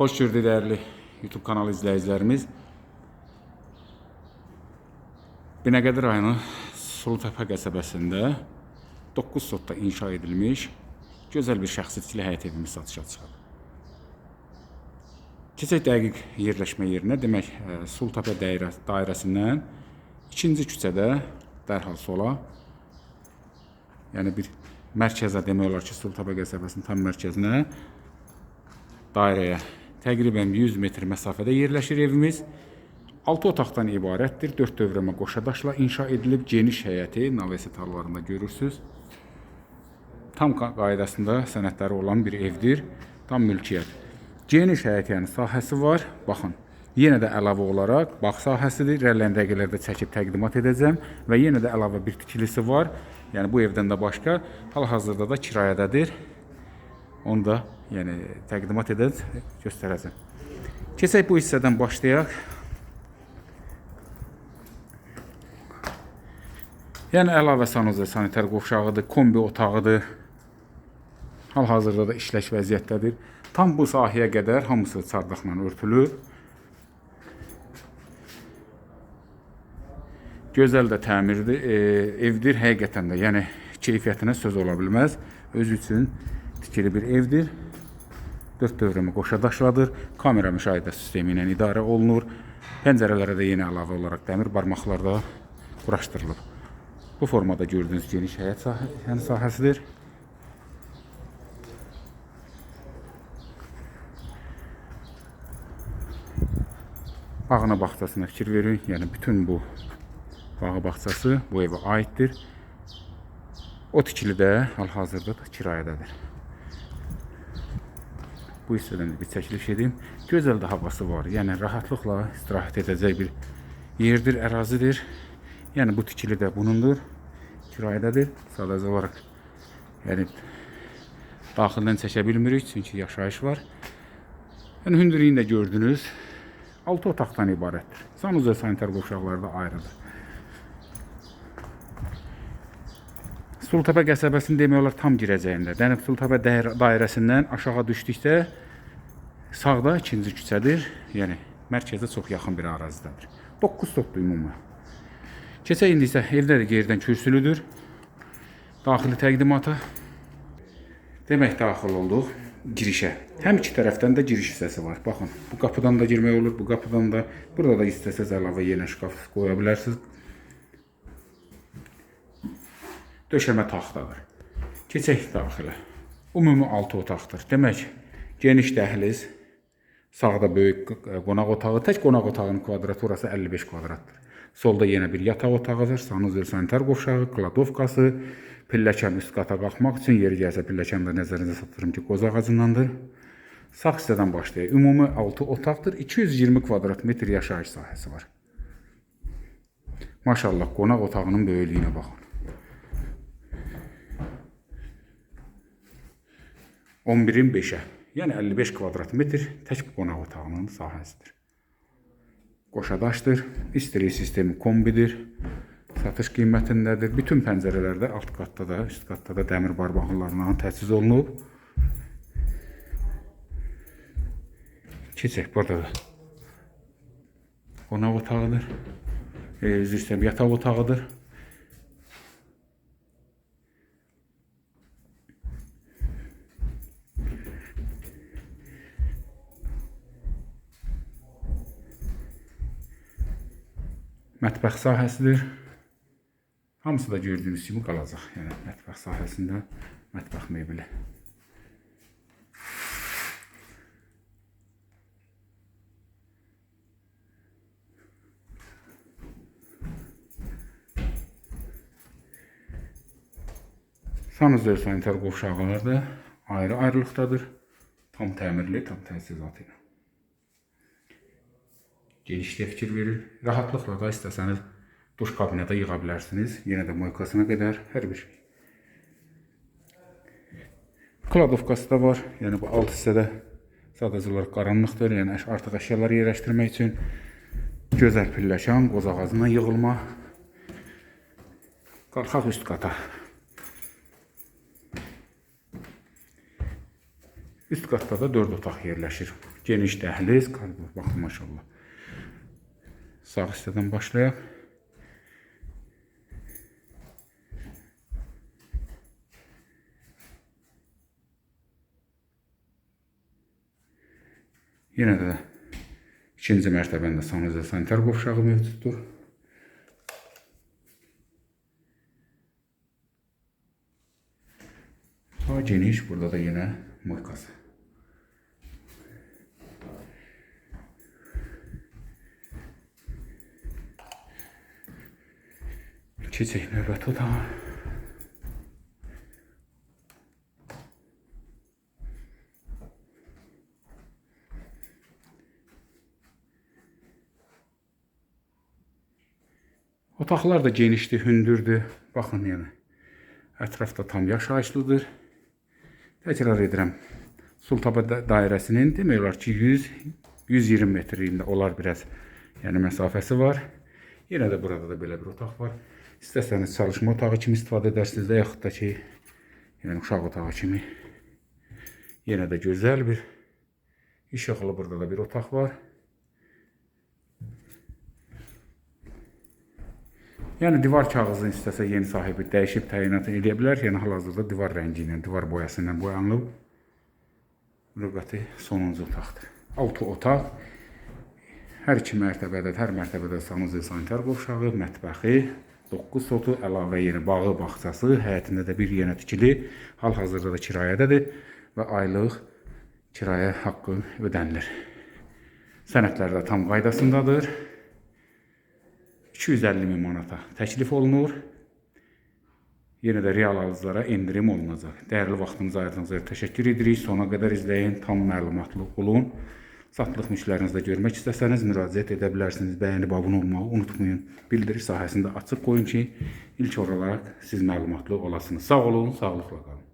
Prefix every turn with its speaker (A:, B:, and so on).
A: Xoş gördük dəyərli YouTube kanalı izləyicilərimiz. Binəqədi rayonu Sulutəpə qəsəbəsində 9 sotda inşa edilmiş gözəl bir şəxsi tikili həyət evimiz satışa çıxıb. Keçək dəqiq yerləşmə yerinə, demək e, Sulutəpə dairə, dairəsindən ikinci küçədə dərhal sola, yəni bir mərkəzə demək olar ki, Sulutəpə qəsəbəsinin tam mərkəzinə dairəyə təqribən 100 metr məsafədə yerləşir evimiz. 6 otaqdan ibarətdir. 4 dövrəmə qoşadaşla inşa edilib. Geniş həyəti navesitarlarında görürsüz. Tam qa- qaydasında sənədləri olan bir evdir. Tam mülkiyyət. Geniş həyət yəni sahəsi var. Baxın. Yenə də əlavə olaraq bağ sahəsidir. İrəliləyən dəqiqələrdə çəkib təqdimat edəcəm və yenə də əlavə bir tikilisi var. Yəni bu evdən də başqa hal-hazırda da kirayədədir. Onu da yəni təqdimat edəcək, göstərəcəm. Keçək bu hissədən başlayaq. Yəni əlavə sanuza sanitar qovşağıdır, kombi otağıdır. Hal-hazırda da işləş vəziyyətdədir. Tam bu sahəyə qədər hamısı çardaqla örtülüb. Gözəl də təmirdir, e, evdir həqiqətən də. Yəni keyfiyyətinə söz ola bilməz. Özü üçün tikili bir evdir. 4 dövrəmə qoşadaşladır. Kamera müşahidə sistemi ilə idarə olunur. Pəncərələrə də yenə əlavə olaraq dəmir barmaqlar da quraşdırılıb. Bu formada gördüyünüz geniş həyət sahə, yəni sahəsidir. Bağına bağçasına fikir verin. Yəni bütün bu bağı bağçası bu evə aiddir. O tikili də hal-hazırda da kirayədədir. Bu hissədən də bir çəkiliş edeyim. Gözəl də havası var. Yəni rahatlıqla istirahət edəcək bir yerdir, ərazidir. Yəni bu tikili də bunundur. Kirayədədir. Sadəcə olaraq yəni daxildən çəkə bilmirik çünki yaşayış var. Yəni hündürlüyünü də gördünüz. 6 otaqdan ibarətdir. Sanuza sanitar qovşaqları da ayrıdır. Sultəpə qəsəbəsini demək olar tam girəcəyində. Dənib Sultəpə dair- dairəsindən aşağı düşdükdə sağda ikinci küçədir. Yəni mərkəzə çox yaxın bir ərazidədir. 9 sotdur ümumi. Keçək indi isə evdə də geridən kürsülüdür. Daxili təqdimata. Demək daxil olduq girişə. Həm iki tərəfdən də giriş hissəsi var. Baxın, bu qapıdan da girmək olur, bu qapıdan da. Burada da istəsəz əlavə yenə şkaf qoya bilərsiniz. Döşəmə taxtadır. Keçək daxilə. Ümumi 6 otaqdır. Demək, geniş dəhliz, sağda böyük qonaq otağı, tək qonaq otağının kvadraturası 55 kvadratdır. Solda yenə bir yataq otağı var, sanuzel sanitar qovşağı, kladovkası, pilləkən üst qata qalxmaq üçün yeri gəlsə pilləkən də nəzərinizə çatdırım ki, qoz ağacındandır. Sağ hissədən başlayaq. Ümumi 6 otaqdır, 220 kvadrat metr yaşayış sahəsi var. Maşallah, qonaq otağının böyüklüyünə baxın. 11-in 5-ə, yəni 55 kvadrat metr tək qonaq otağının sahəsidir. Qoşadaşdır, istiri sistemi kombidir, satış qiymətindədir. Bütün pəncərələrdə alt qatda da, üst qatda da dəmir barmaqlarla təchiz olunub. Keçək burada da qonaq otağıdır. E, üzr istəyirəm, yataq otağıdır. Mətbəx sahəsidir. Hamısı da gördüyünüz kimi qalacaq. Yəni mətbəx sahəsində mətbəx mebeli. Sanuzel sanitar qovşaqlar da ayrı-ayrılıqdadır. Tam təmirli, tam təchizatı ilə. Genişliyə fikir verir. Rahatlıqla da istəsəniz duş kabinetə yığa bilərsiniz. Yenə də moykasına qədər hər bir şey. Kladovkası da var. Yəni bu alt hissədə sadəcə olaraq qaranlıqdır. Yəni artıq əşyaları yerləşdirmək üçün gözəl pilləkan, qoz ağacından yığılma. Qalxaq üst qata. Üst qatda da 4 otaq yerləşir. Geniş dəhliz, koridor. Baxın maşallah. Sağ hissədən başlayaq. Yenə də ikinci mərtəbəndə sanuzə sanitar qovşağı mövcuddur. Daha geniş, burada da yine moykası. Keçək növbəti otağa. Otaqlar da genişdir, hündürdür. Baxın yəni. Ətrafda tam yaşayışlıdır. Təkrar edirəm. Sultaba da- dairəsinin demək olar ki 100 120 metrində olar biraz. Yəni məsafəsi var. Yenə də burada da belə bir otaq var. İstəsəniz çalışma otağı kimi istifadə edərsiniz də yaxud da ki yəni uşaq otağı kimi. Yenə də gözəl bir işıqlı burada da bir otaq var. Yəni divar kağızını istəsə yeni sahibi dəyişib təyinat edə bilər. Yəni hal-hazırda divar rəngi ilə, divar boyası ilə boyanıb. Növbəti sonuncu otaqdır. Altı otaq. Hər iki mərtəbədə, hər mərtəbədə sanitar qovşağı, mətbəxi, 9 sotu, əlavə yeni bağı, bağçası, həyətində də bir yenə tikili, hal-hazırda da kirayədədir və aylıq kirayə haqqı ödənilir. Sənədlər də tam qaydasındadır. 250 min manata təklif olunur. Yenə də real alıcılara endirim olunacaq. Dəyərli vaxtınızı ayırdığınız üçün təşəkkür edirik. Sona qədər izləyin, tam məlumatlı olun. Satılıq mülklərinizdə görmək istəsəniz müraciət edə bilərsiniz. Bəyənib abunə olmağı unutmayın. Bildiri sahəsində açıq qoyun ki, ilk olaraq siz məlumatlı olasınız. Sağ olun, sağlıqla qalın.